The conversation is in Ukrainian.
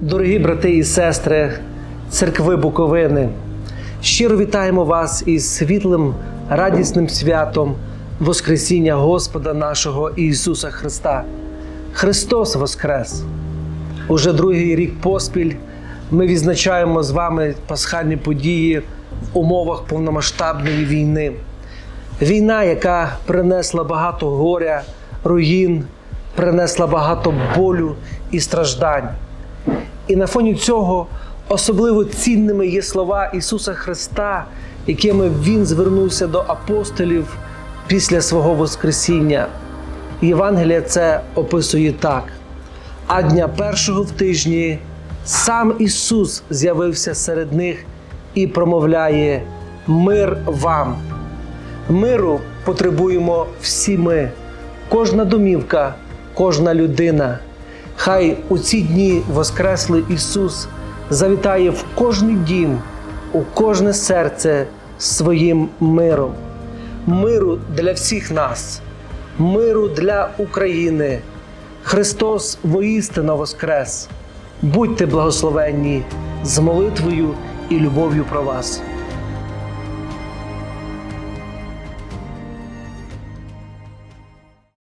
Дорогі брати і сестри церкви Буковини, щиро вітаємо вас із світлим радісним святом Воскресіння Господа нашого Ісуса Христа. Христос Воскрес! Уже другий рік поспіль ми відзначаємо з вами пасхальні події в умовах повномасштабної війни. Війна, яка принесла багато горя, руїн, принесла багато болю і страждань. І на фоні цього особливо цінними є слова Ісуса Христа, якими Він звернувся до апостолів після свого Воскресіння. Євангелія це описує так: а дня першого в тижні сам Ісус з'явився серед них і промовляє: Мир вам! Миру потребуємо всі ми, кожна домівка, кожна людина. Хай у ці дні Воскреслий Ісус завітає в кожний дім, у кожне серце своїм миром. Миру для всіх нас, миру для України. Христос воістину Воскрес! Будьте благословенні з молитвою і любов'ю про вас.